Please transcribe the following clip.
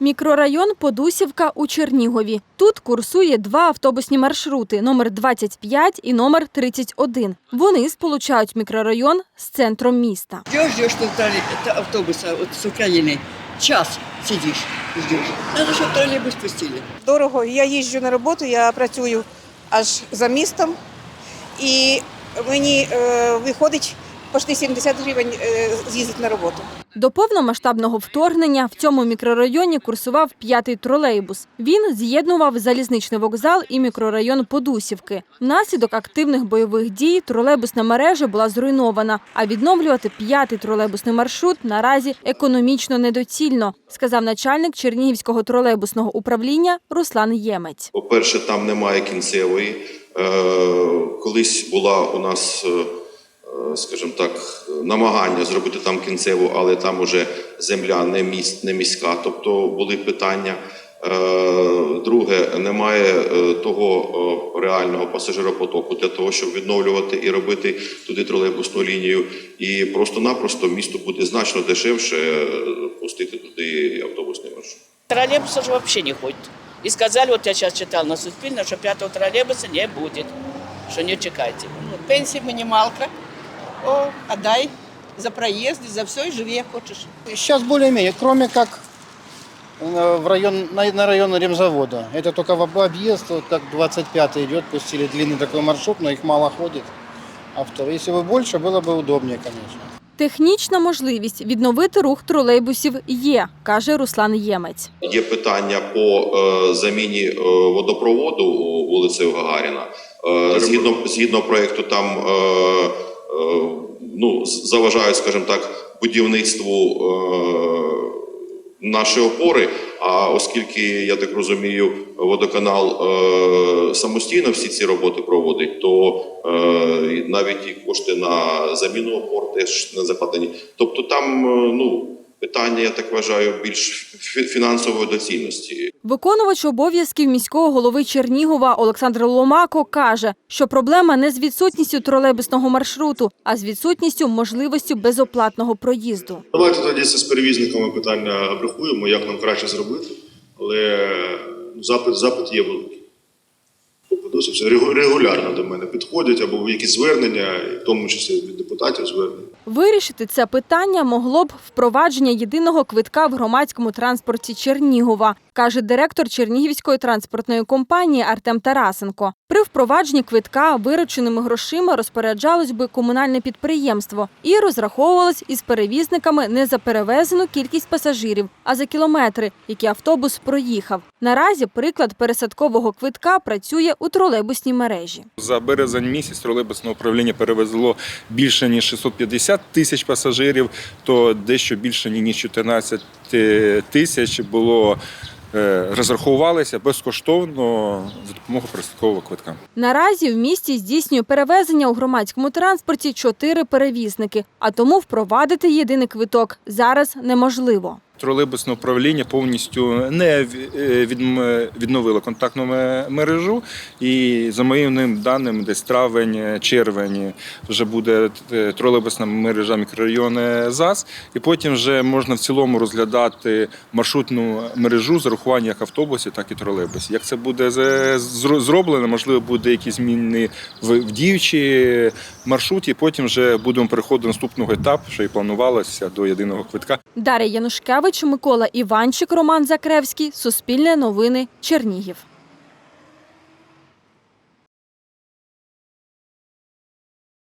Мікрорайон Подусівка у Чернігові. Тут курсує два автобусні маршрути номер 25 і номер 31. Вони сполучають мікрорайон з центром міста. Ждешь, ждешь что троллей- это автобуса вот с Украины. Час сидишь, ждешь. Надо, чтобы троллейбус пустили. дорого. Я їжджу на роботу, я працюю аж за містом, і мені е, виходить почти 70 гривень е, з'їздити на роботу. До повномасштабного вторгнення в цьому мікрорайоні курсував п'ятий тролейбус. Він з'єднував залізничний вокзал і мікрорайон Подусівки. Внаслідок активних бойових дій тролейбусна мережа була зруйнована, а відновлювати п'ятий тролейбусний маршрут наразі економічно недоцільно, сказав начальник Чернігівського тролейбусного управління Руслан Ємець. По-перше, там немає кінцевої. Е, Колись була у нас, е, скажімо так, намагання зробити там кінцеву, але там уже земля не, міс, не міська, тобто були питання. Е, Друге, немає е, того е, реального пасажиропотоку для того, щоб відновлювати і робити туди тролейбусну лінію. І просто-напросто місту буде значно дешевше е, пустити туди автобусний маршрут. Троллейбуса же вообще не ходит. И сказали, вот я сейчас читал на Суспільне, что пятого троллейбуса не будет, что не чекайте. Пенсія мінімалка. О, а дай за проїзд, за все і живи як хочеш. Сейчас более-менее, кроме как э, в район, на, на район ремзавода. Это только в об- объезд, вот так 25 идет, пустили длинный такой маршрут, но их мало ходит. Авто. Если бы больше, было бы удобнее, конечно. Технічна можливість відновити рух тролейбусів є, каже Руслан Ємець. Є питання по е, заміні е, водопроводу у вулицею Гагаріна. Е, згідно, згідно проєкту, там е, е, ну, з- заважають, скажімо так, будівництву е, наші опори. А оскільки я так розумію, водоканал е, самостійно всі ці роботи проводить, то е, навіть і кошти на заміну опор теж не закладені. Тобто там е, ну питання, я так вважаю, більш фі- фінансової доцільності. Виконувач обов'язків міського голови Чернігова Олександр Ломако каже, що проблема не з відсутністю тролейбусного маршруту, а з відсутністю можливості безоплатного проїзду. Давайте тоді це з перевізниками питання обрахуємо, як нам краще зробити. Але ну, запит, запит є великий. Досить регулярно до мене підходять або якісь звернення, в тому числі від депутатів звернення. Вирішити це питання могло б впровадження єдиного квитка в громадському транспорті Чернігова, каже директор Чернігівської транспортної компанії Артем Тарасенко. При впровадженні квитка вирученими грошима розпоряджалось би комунальне підприємство і розраховувалось із перевізниками не за перевезену кількість пасажирів, а за кілометри, які автобус проїхав. Наразі приклад пересадкового квитка працює у тролейбусній мережі. За березень місяць тролейбусне управління перевезло більше ніж 650 тисяч пасажирів, то дещо більше ніж 14 тисяч було е, розрахувалися безкоштовно за допомогою пересадкового квитка. Наразі в місті здійснює перевезення у громадському транспорті чотири перевізники, а тому впровадити єдиний квиток зараз неможливо. Тролейбусне управління повністю не е, відм- відновило контактну мережу, і за моїм даним, десь травень, е, червень вже буде е, тролейбусна мережа мікрорайону ЗАЗ, і потім вже можна в цілому розглядати маршрутну мережу з урахуванням як автобусів, так і тролейбусів. Як це буде зроблено, можливо, буде якісь зміни в діючі маршруті. Потім вже будемо переходити до наступного етапу, що і планувалося до єдиного квитка. Дар'я Янушкевич, Микола Іванчик, Роман Закревський. Суспільне новини. Чернігів.